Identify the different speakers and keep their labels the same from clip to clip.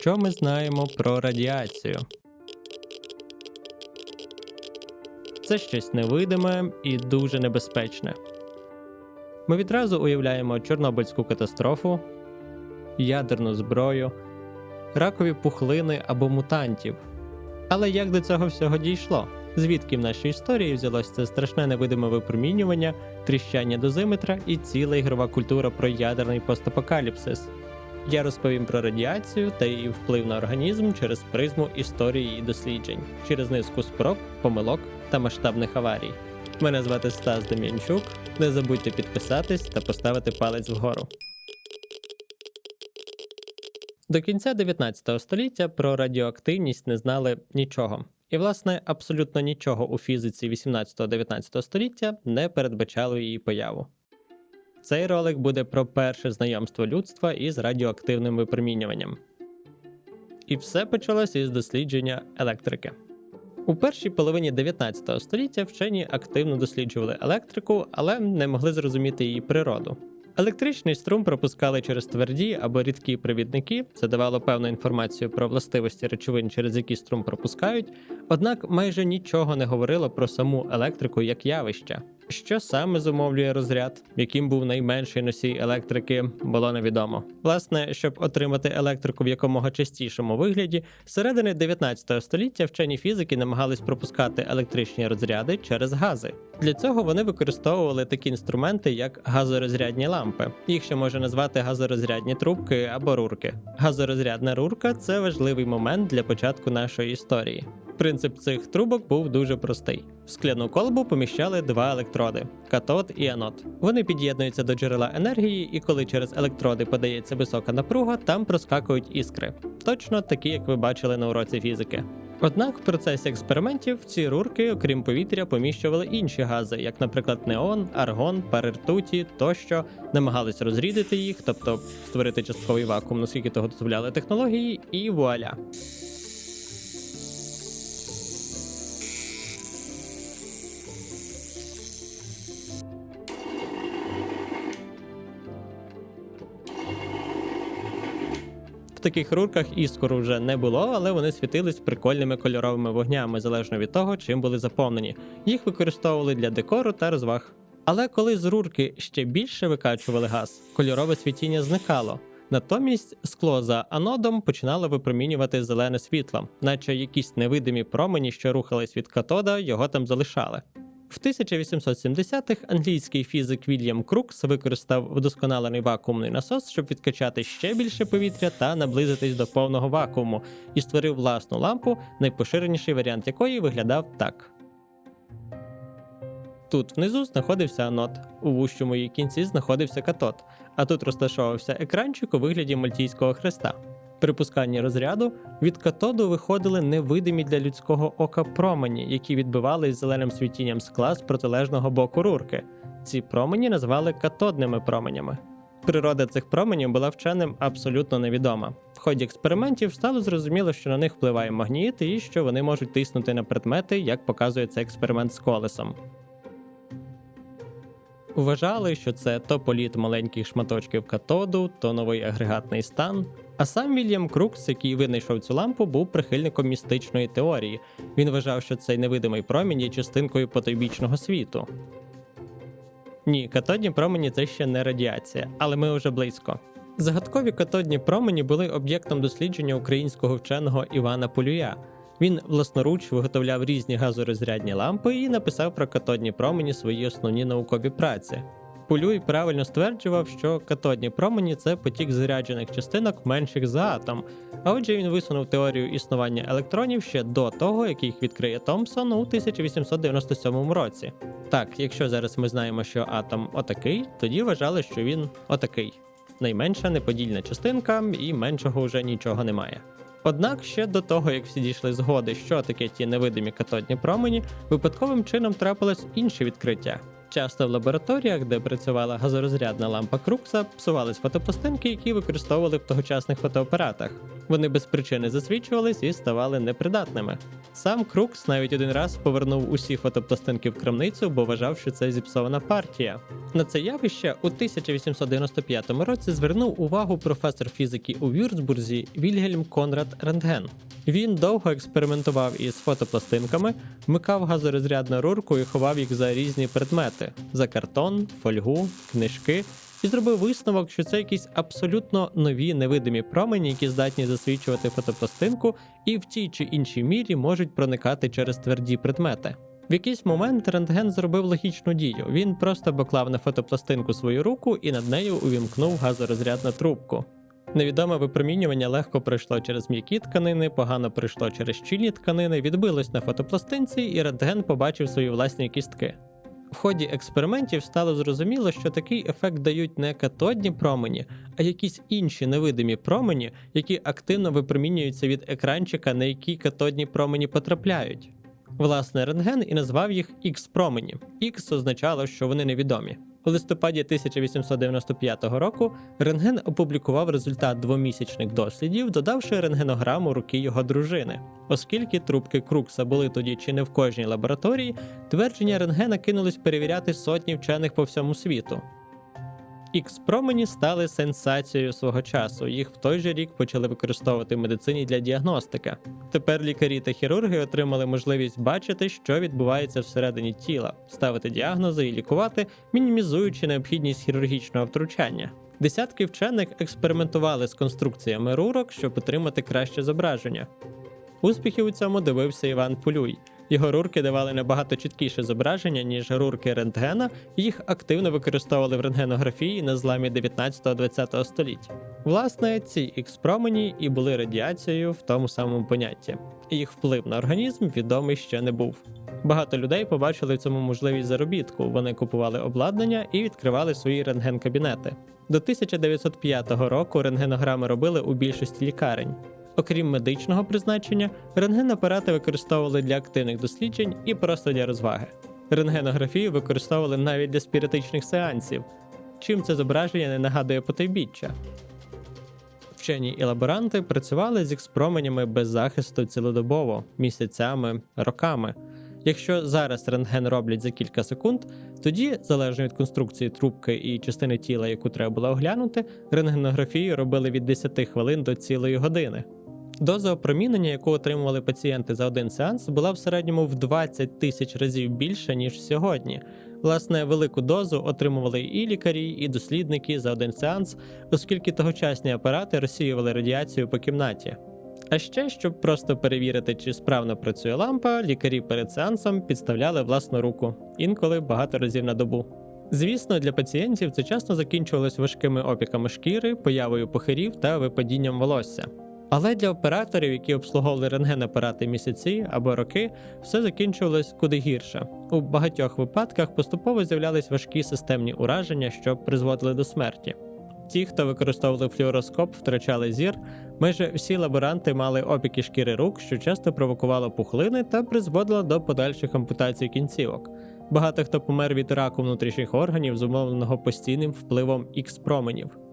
Speaker 1: Що ми знаємо про радіацію? Це щось невидиме і дуже небезпечне. Ми відразу уявляємо Чорнобильську катастрофу, ядерну зброю, ракові пухлини або мутантів. Але як до цього всього дійшло? Звідки в нашій історії взялось це страшне невидиме випромінювання, тріщання дозиметра і ціла ігрова культура про ядерний постапокаліпсис? Я розповім про радіацію та її вплив на організм через призму історії і досліджень, через низку спроб, помилок та масштабних аварій. Мене звати Стас Дем'янчук. Не забудьте підписатись та поставити палець вгору. До кінця 19 століття про радіоактивність не знали нічого. І, власне, абсолютно нічого у фізиці 18-19 століття не передбачало її появу. Цей ролик буде про перше знайомство людства із радіоактивним випромінюванням. І все почалося із дослідження електрики. У першій половині 19 століття вчені активно досліджували електрику, але не могли зрозуміти її природу. Електричний струм пропускали через тверді або рідкі провідники, це давало певну інформацію про властивості речовин, через які струм пропускають, однак майже нічого не говорило про саму електрику як явище. Що саме зумовлює розряд, яким був найменший носій електрики, було невідомо. Власне, щоб отримати електрику в якомога частішому вигляді, з середини 19 століття вчені фізики намагались пропускати електричні розряди через гази. Для цього вони використовували такі інструменти, як газорозрядні лампи. Їх ще можна назвати газорозрядні трубки або рурки. Газорозрядна рурка це важливий момент для початку нашої історії. Принцип цих трубок був дуже простий: в скляну колбу поміщали два електроди катод і анод. Вони під'єднуються до джерела енергії, і коли через електроди подається висока напруга, там проскакують іскри. Точно такі, як ви бачили на уроці фізики. Однак в процесі експериментів ці рурки, окрім повітря, поміщували інші гази, як, наприклад, неон, аргон, пари ртуті тощо, намагались розрідити їх, тобто створити частковий вакуум, наскільки того дозволяли технології, і вуаля. Таких рурках іскор вже не було, але вони світились прикольними кольоровими вогнями, залежно від того, чим були заповнені. Їх використовували для декору та розваг. Але коли з рурки ще більше викачували газ, кольорове світіння зникало. Натомість скло за анодом починало випромінювати зелене світло, наче якісь невидимі промені, що рухались від катода, його там залишали. В 1870-х англійський фізик Вільям Крукс використав вдосконалений вакуумний насос, щоб відкачати ще більше повітря та наблизитись до повного вакууму, і створив власну лампу, найпоширеніший варіант якої виглядав так. Тут внизу знаходився анод, у вущому її кінці знаходився катод, а тут розташовувався екранчик у вигляді мальтійського хреста. При пусканні розряду від катоду виходили невидимі для людського ока промені, які відбивались зеленим світінням скла з протилежного боку рурки. Ці промені назвали катодними променями. Природа цих променів була вченим абсолютно невідома. В ході експериментів стало зрозуміло, що на них впливає магніт і що вони можуть тиснути на предмети, як показує цей експеримент з колесом. Вважали, що це то політ маленьких шматочків катоду, то новий агрегатний стан. А сам Вільям Крукс, який винайшов цю лампу, був прихильником містичної теорії. Він вважав, що цей невидимий промінь є частинкою потойбічного світу. Ні, катодні промені це ще не радіація, але ми вже близько. Загадкові катодні промені були об'єктом дослідження українського вченого Івана Полюя. Він власноруч виготовляв різні газорозрядні лампи і написав про катодні промені свої основні наукові праці. Полюй правильно стверджував, що катодні промені це потік заряджених частинок менших за атом. А отже, він висунув теорію існування електронів ще до того, як їх відкриє Томпсон у 1897 році. Так, якщо зараз ми знаємо, що атом отакий, тоді вважали, що він отакий. Найменша неподільна частинка, і меншого вже нічого немає. Однак ще до того, як всі дійшли згоди, що таке ті невидимі катодні промені, випадковим чином трапилось інше відкриття. Часто в лабораторіях, де працювала газорозрядна лампа Крукса, псувались фотопластинки, які використовували в тогочасних фотоапаратах. Вони без причини засвічувались і ставали непридатними. Сам Крукс навіть один раз повернув усі фотопластинки в крамницю, бо вважав, що це зіпсована партія. На це явище у 1895 році звернув увагу професор фізики у Вюрцбурзі Вільгельм Конрад Рентген. Він довго експериментував із фотопластинками, вмикав газорозрядну рурку і ховав їх за різні предмети: за картон, фольгу, книжки, і зробив висновок, що це якісь абсолютно нові невидимі промені, які здатні засвічувати фотопластинку і в тій чи іншій мірі можуть проникати через тверді предмети. В якийсь момент рентген зробив логічну дію. Він просто поклав на фотопластинку свою руку і над нею увімкнув газорозрядну трубку. Невідоме випромінювання легко пройшло через м'які тканини, погано пройшло через щільні тканини, відбилось на фотопластинці, і рентген побачив свої власні кістки. В ході експериментів стало зрозуміло, що такий ефект дають не катодні промені, а якісь інші невидимі промені, які активно випромінюються від екранчика, на які катодні промені потрапляють. Власне, рентген і назвав їх X-промені. X означало, що вони невідомі. У листопаді 1895 року рентген опублікував результат двомісячних дослідів, додавши рентгенограму руки його дружини. Оскільки трубки Крукса були тоді чи не в кожній лабораторії, твердження рентгена кинулись перевіряти сотні вчених по всьому світу. Ікс-промені стали сенсацією свого часу. Їх в той же рік почали використовувати в медицині для діагностики. Тепер лікарі та хірурги отримали можливість бачити, що відбувається всередині тіла, ставити діагнози і лікувати, мінімізуючи необхідність хірургічного втручання. Десятки вчених експериментували з конструкціями рурок, щоб отримати краще зображення. Успіхів у цьому дивився Іван Полюй. Його рурки давали набагато чіткіше зображення, ніж рурки рентгена, і їх активно використовували в рентгенографії на зламі 19-20 століття. Власне, ці ікс-промені і були радіацією в тому самому понятті. Їх вплив на організм відомий ще не був. Багато людей побачили в цьому можливість заробітку. Вони купували обладнання і відкривали свої рентген-кабінети. До 1905 року рентгенограми робили у більшості лікарень. Окрім медичного призначення, рентген-апарати використовували для активних досліджень і просто для розваги. Рентгенографію використовували навіть для спіритичних сеансів. Чим це зображення не нагадує потайбіччя? Вчені і лаборанти працювали з ікс-променями без захисту цілодобово, місяцями, роками. Якщо зараз рентген роблять за кілька секунд, тоді, залежно від конструкції трубки і частини тіла, яку треба було оглянути, рентгенографію робили від 10 хвилин до цілої години. Доза опромінення, яку отримували пацієнти за один сеанс, була в середньому в 20 тисяч разів більша, ніж сьогодні. Власне, велику дозу отримували і лікарі, і дослідники за один сеанс, оскільки тогочасні апарати розсіювали радіацію по кімнаті. А ще, щоб просто перевірити, чи справно працює лампа, лікарі перед сеансом підставляли власну руку, інколи багато разів на добу. Звісно, для пацієнтів це часто закінчувалось важкими опіками шкіри, появою похирів та випадінням волосся. Але для операторів, які обслуговували рентген-апарати місяці або роки, все закінчувалось куди гірше. У багатьох випадках поступово з'являлись важкі системні ураження, що призводили до смерті. Ті, хто використовували флюороскоп, втрачали зір. Майже всі лаборанти мали опіки шкіри рук, що часто провокувало пухлини та призводило до подальших ампутацій кінцівок. Багато хто помер від раку внутрішніх органів, зумовленого постійним впливом ікс-променів.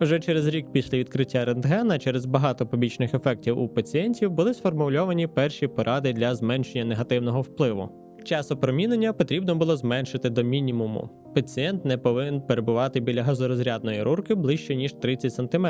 Speaker 1: Вже через рік після відкриття рентгена, через багато побічних ефектів у пацієнтів були сформульовані перші поради для зменшення негативного впливу. Час опромінення потрібно було зменшити до мінімуму. Пацієнт не повинен перебувати біля газорозрядної рурки ближче ніж 30 см.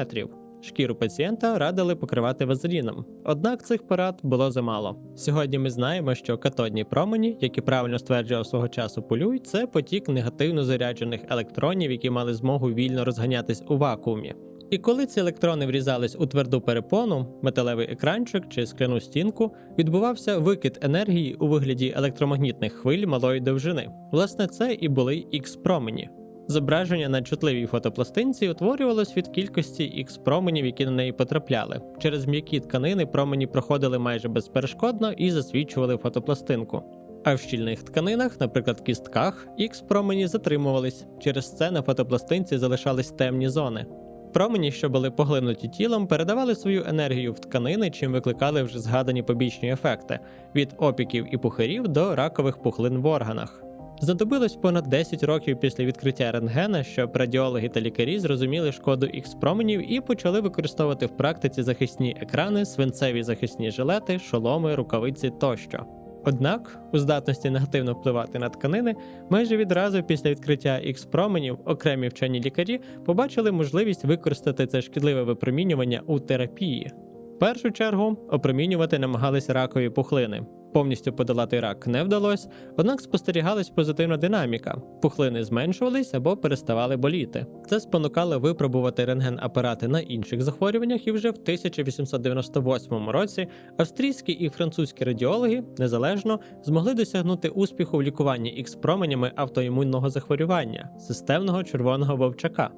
Speaker 1: Шкіру пацієнта радили покривати вазеліном, однак цих порад було замало. Сьогодні ми знаємо, що катодні промені, які правильно стверджував свого часу полюй, це потік негативно заряджених електронів, які мали змогу вільно розганятись у вакуумі. І коли ці електрони врізались у тверду перепону, металевий екранчик чи скляну стінку, відбувався викид енергії у вигляді електромагнітних хвиль малої довжини. Власне, це і були ікс-промені. Зображення на чутливій фотопластинці утворювалось від кількості ікс-променів, які на неї потрапляли. Через м'які тканини промені проходили майже безперешкодно і засвічували фотопластинку. А в щільних тканинах, наприклад, кістках, ікс-промені затримувались. Через це на фотопластинці залишались темні зони. Промені, що були поглинуті тілом, передавали свою енергію в тканини, чим викликали вже згадані побічні ефекти від опіків і пухирів до ракових пухлин в органах. Знадобилось понад 10 років після відкриття рентгена, щоб радіологи та лікарі зрозуміли шкоду ікс-променів і почали використовувати в практиці захисні екрани, свинцеві захисні жилети, шоломи, рукавиці тощо. Однак, у здатності негативно впливати на тканини, майже відразу після відкриття ікс-променів окремі вчені лікарі побачили можливість використати це шкідливе випромінювання у терапії. В першу чергу опромінювати намагались ракові пухлини. Повністю подолати рак не вдалося, однак спостерігалась позитивна динаміка. Пухлини зменшувались або переставали боліти. Це спонукало випробувати рентген-апарати на інших захворюваннях, і вже в 1898 році австрійські і французькі радіологи незалежно змогли досягнути успіху в лікуванні ікс-променями автоімунного захворювання системного червоного вовчака.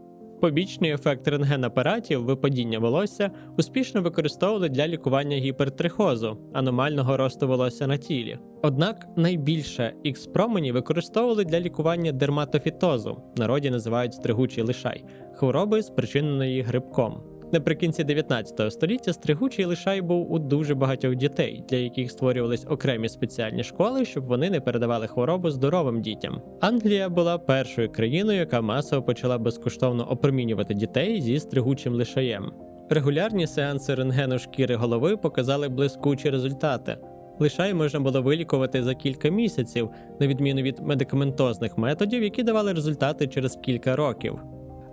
Speaker 1: Побічний ефект рентген-апаратів випадіння волосся успішно використовували для лікування гіпертрихозу, аномального росту волосся на тілі. Однак найбільше ікс-промені використовували для лікування дерматофітозу, народі називають стригучий лишай, хвороби, спричиненої грибком. Наприкінці 19 століття стригучий лишай був у дуже багатьох дітей, для яких створювались окремі спеціальні школи, щоб вони не передавали хворобу здоровим дітям. Англія була першою країною, яка масово почала безкоштовно опромінювати дітей зі стригучим лишаєм. Регулярні сеанси рентгену шкіри голови показали блискучі результати. Лишай можна було вилікувати за кілька місяців, на відміну від медикаментозних методів, які давали результати через кілька років.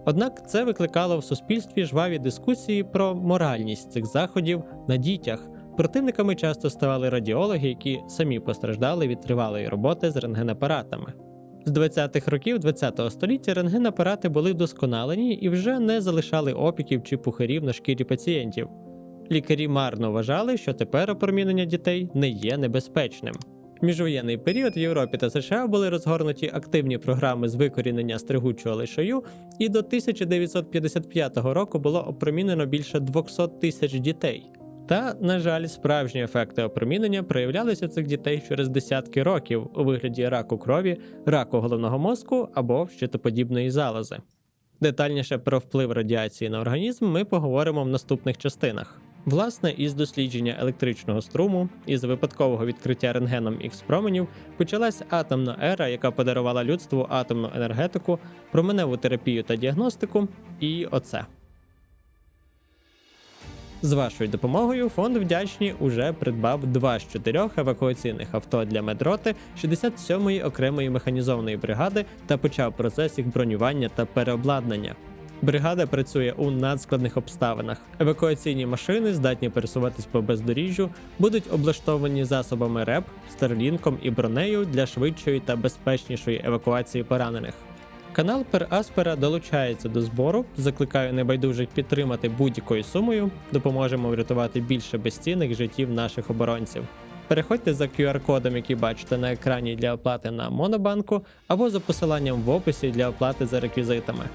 Speaker 1: Однак це викликало в суспільстві жваві дискусії про моральність цих заходів на дітях. Противниками часто ставали радіологи, які самі постраждали від тривалої роботи з рентгенапаратами. З 20-х років ХХ століття рентгенапарати були вдосконалені і вже не залишали опіків чи пухарів на шкірі пацієнтів. Лікарі марно вважали, що тепер опромінення дітей не є небезпечним. Міжвоєнний період в Європі та США були розгорнуті активні програми з викорінення стригучого лишаю, і до 1955 року було опромінено більше 200 тисяч дітей. Та, на жаль, справжні ефекти опромінення проявлялися цих дітей через десятки років у вигляді раку крові, раку головного мозку або щитоподібної залози. Детальніше про вплив радіації на організм ми поговоримо в наступних частинах. Власне, із дослідження електричного струму і з випадкового відкриття рентгеном ікс-променів почалась атомна ера, яка подарувала людству атомну енергетику, променеву терапію та діагностику, і оце. З вашою допомогою фонд вдячні уже придбав два з чотирьох евакуаційних авто для медроти 67-ї окремої механізованої бригади та почав процес їх бронювання та переобладнання. Бригада працює у надскладних обставинах. Евакуаційні машини здатні пересуватись по бездоріжжю, будуть облаштовані засобами РЕП, старлінком і бронею для швидшої та безпечнішої евакуації поранених. Канал Пер Аспера долучається до збору. Закликаю небайдужих підтримати будь-якою сумою. Допоможемо врятувати більше безцінних життів наших оборонців. Переходьте за QR-кодом, який бачите на екрані для оплати на Монобанку, або за посиланням в описі для оплати за реквізитами.